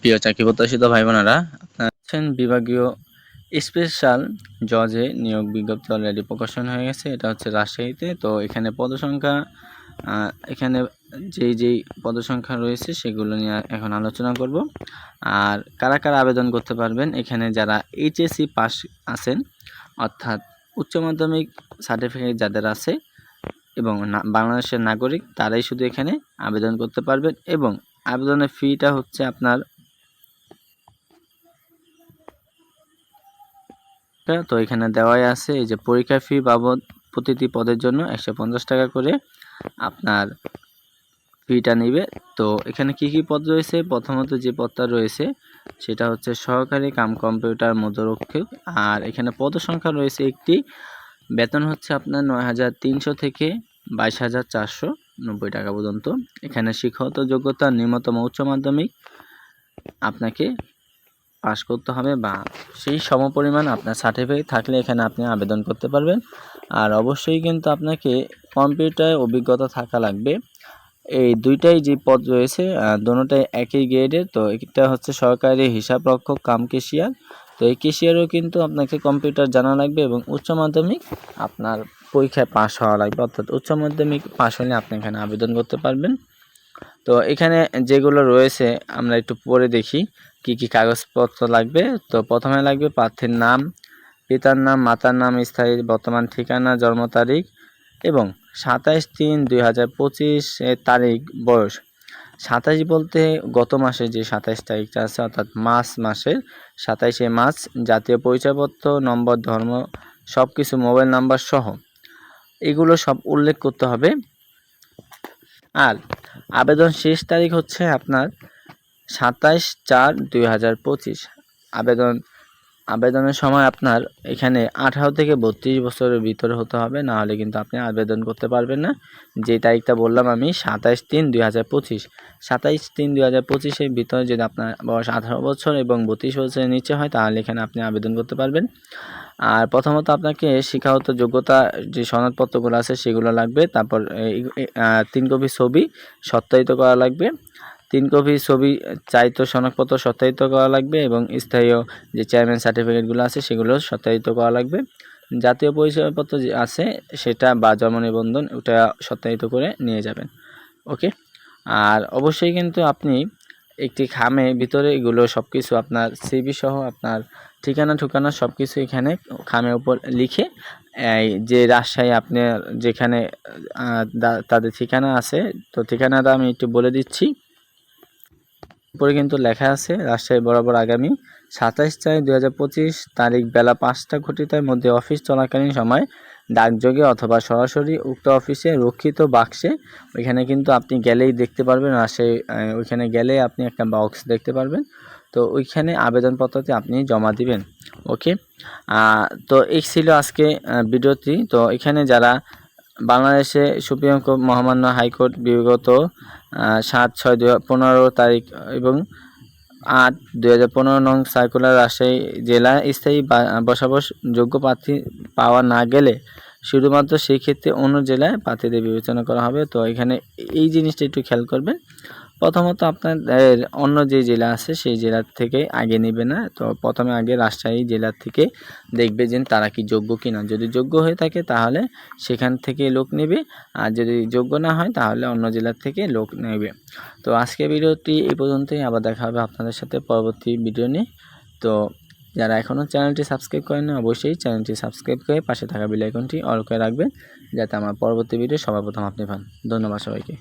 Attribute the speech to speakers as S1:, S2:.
S1: প্রিয় চাকরি প্রত্যাশিত ভাই বোনেরা আছেন বিভাগীয় স্পেশাল জজে নিয়োগ বিজ্ঞপ্তি অলরেডি প্রকাশন হয়ে গেছে, এটা হচ্ছে রাজশাহীতে। তো এখানে পদসংখ্যা এখানে যেই যেই পদসংখ্যা রয়েছে সেগুলো নিয়ে এখন আলোচনা করব। আর কারা কারা আবেদন করতে পারবেন, এখানে যারা এইচএসসি পাস আছেন, অর্থাৎ উচ্চ মাধ্যমিক সার্টিফিকেট যাদের আছে এবং বাংলাদেশের নাগরিক, তারাই শুধু এখানে আবেদন করতে পারবেন এবং আবেদনের ফিটা হচ্ছে আপনার টাকা। তো এখানে দেওয়াই আছে এই যে পরীক্ষা ফি বাবদ প্রতিটি পদের জন্য একশো পঞ্চাশ টাকা করে আপনার ফিটা নেবে। তো এখানে কি কি পদ রয়েছে? প্রথমত যে পদটা রয়েছে সেটা হচ্ছে সহকারী কাম কম্পিউটার মধ্যরক্ষক। আর এখানে পদ সংখ্যা রয়েছে একটি। বেতন হচ্ছে আপনার নয় হাজার তিনশো থেকে বাইশ হাজার চারশো নব্বই টাকা পর্যন্ত। এখানে শিক্ষাগত যোগ্যতা ন্যূনতম উচ্চ মাধ্যমিক আপনাকে পাস করতে হবে বা সেই সমপরিমাণ আপনার সার্টিফিকেট থাকলে এখানে আপনি আবেদন করতে পারবেন। আর অবশ্যই কিন্তু আপনাকে কম্পিউটার অভিজ্ঞতা থাকা লাগবে। এই দুইটাই যে পদ রয়েছে দুটোটাই একই গ্রেডের তো এটা হচ্ছে সরকারি হিসাব রক্ষক কাম কেশিয়ার তো এই কেশিয়ারও কিন্তু আপনাকে কম্পিউটার জানা লাগবে এবং উচ্চ মাধ্যমিক আপনার পরীক্ষায় পাস হওয়া লাগবে। অর্থাৎ উচ্চ মাধ্যমিক পাস হলে আপনি এখানে আবেদন করতে পারবেন। তো এখানে যেগুলো রয়েছে, আমরা একটু পরে দেখি। কি কি কাগজপত্র লাগবে? তো প্রথমে লাগবে প্রার্থীর নাম, পিতার নাম, মাতার নাম, স্থায়ী বর্তমান ঠিকানা, জন্ম তারিখ এবং সাতাইশ তিন দুই হাজার পঁচিশ তারিখ, বয়স। সাতাইশ বলতে গত মাসে যে সাতাইশ তারিখটা আছে, অর্থাৎ মার্চ মাসের সাতাইশে মার্চ, জাতীয় পরিচয়পত্র, নম্বর, ধর্ম সব কিছু মোবাইল নাম্বার সহ। এগুলো সব উল্লেখ করতে হবে। আর আবেদন শেষ তারিখ হচ্ছে আপনার সাতাইশ চার দুই হাজার পঁচিশ। আবেদন, আবেদনের সময় আপনার এখানে আঠারো থেকে বত্রিশ বছরের ভিতরে হতে হবে, না হলে কিন্তু আপনি আবেদন করতে পারবেন না। যে তারিখটা বললাম আমি, সাতাইশ তিন দুই হাজার পঁচিশ। সাতাইশ তিন দুই হাজার পঁচিশের ভিতরে যদি আপনার বয়স আঠারো বছর এবং বত্রিশ বছরের নিচে হয়, তাহলে এখানে আপনি আবেদন করতে পারবেন। আর প্রথমত আপনাকে শিক্ষাগত যোগ্যতা যে সনদপত্রগুলো আছে, সেগুলো লাগবে। তারপর তিন কপি ছবি সত্যায়িত করা লাগবে। তিন কপি ছবি চাইতো সনদপত্র সত্যায়িত করা লাগবে এবং স্থায়ী যে চেয়ারম্যান সার্টিফিকেটগুলো আছে সেগুলো সত্যায়িত করা লাগবে। জাতীয় পরিচয়পত্র যে আছে সেটা বা জন্ম নিবন্ধন ওটা সত্যায়িত করে নিয়ে যাবেন। ওকে? আর অবশ্যই কিন্তু আপনি একটি খামে ভিতরে এগুলো সব কিছু আপনার সিবি সহ আপনার ঠিকানা ঠিকানা সব কিছু এখানে খামের উপর লিখে যে রাজশাহী আপনার যেখানে তাদের ঠিকানা আছে, তো ঠিকানাটা আমি একটু বলে দিচ্ছি। উপরে কিন্তু লেখা আছে, রাজশাহী বরাবর আগামী সাতাইশ চার দু তারিখ বেলা পাঁচটা ঘটিতার মধ্যে অফিস চলাকালীন সময় ডাকযোগে অথবা সরাসরি উক্ত অফিসে রক্ষিত বাক্সে, ওইখানে কিন্তু আপনি গেলেই দেখতে পারবেন, রাজশাহী ওইখানে গেলে আপনি একটা বক্স দেখতে পারবেন। তো ওইখানে আবেদনপত্রটি আপনি জমা দিবেন ওকে তো এই ছিল আজকে ভিডিওটি। তো এখানে যারা বাংলাদেশে সুপ্রিম কোর্ট মহামান্য হাইকোর্ট বিগত সাত, ছয় দু পনেরো তারিখ এবং আট দু হাজার পনেরো নং সার্কুলার রাজশাহী জেলা স্থায়ী বসবাস যোগ্য প্রার্থী পাওয়া না গেলে শুধুমাত্র সেই ক্ষেত্রে অন্য জেলায় প্রার্থীদের বিবেচনা করা হবে। তো এখানে এই জিনিসটা একটু খেয়াল করবেন প্রথমত আপনার অন্য যে জেলা আছে, সেই জেলার থেকে আগে নেবে না। তো প্রথমে আগে রাজশাহী জেলার থেকে দেখবে যে তারা কি যোগ্য কিনা। যদি যোগ্য হয়ে থাকে তাহলে সেখান থেকে লোক নেবে। আর যদি যোগ্য না হয় তাহলে অন্য জেলার থেকে লোক নেবে। তো আজকে ভিডিওটি এই পর্যন্তই। আবার দেখা হবে আপনাদের সাথে পরবর্তী ভিডিও নিয়ে। তো যারা এখনও চ্যানেলটি সাবস্ক্রাইব করেন অবশ্যই চ্যানেলটি সাবস্ক্রাইব করে পাশে থাকা বেল অল করে রাখবেন, যাতে আমার পরবর্তী ভিডিও সবার প্রথম আপনি পান। ধন্যবাদ সবাইকে।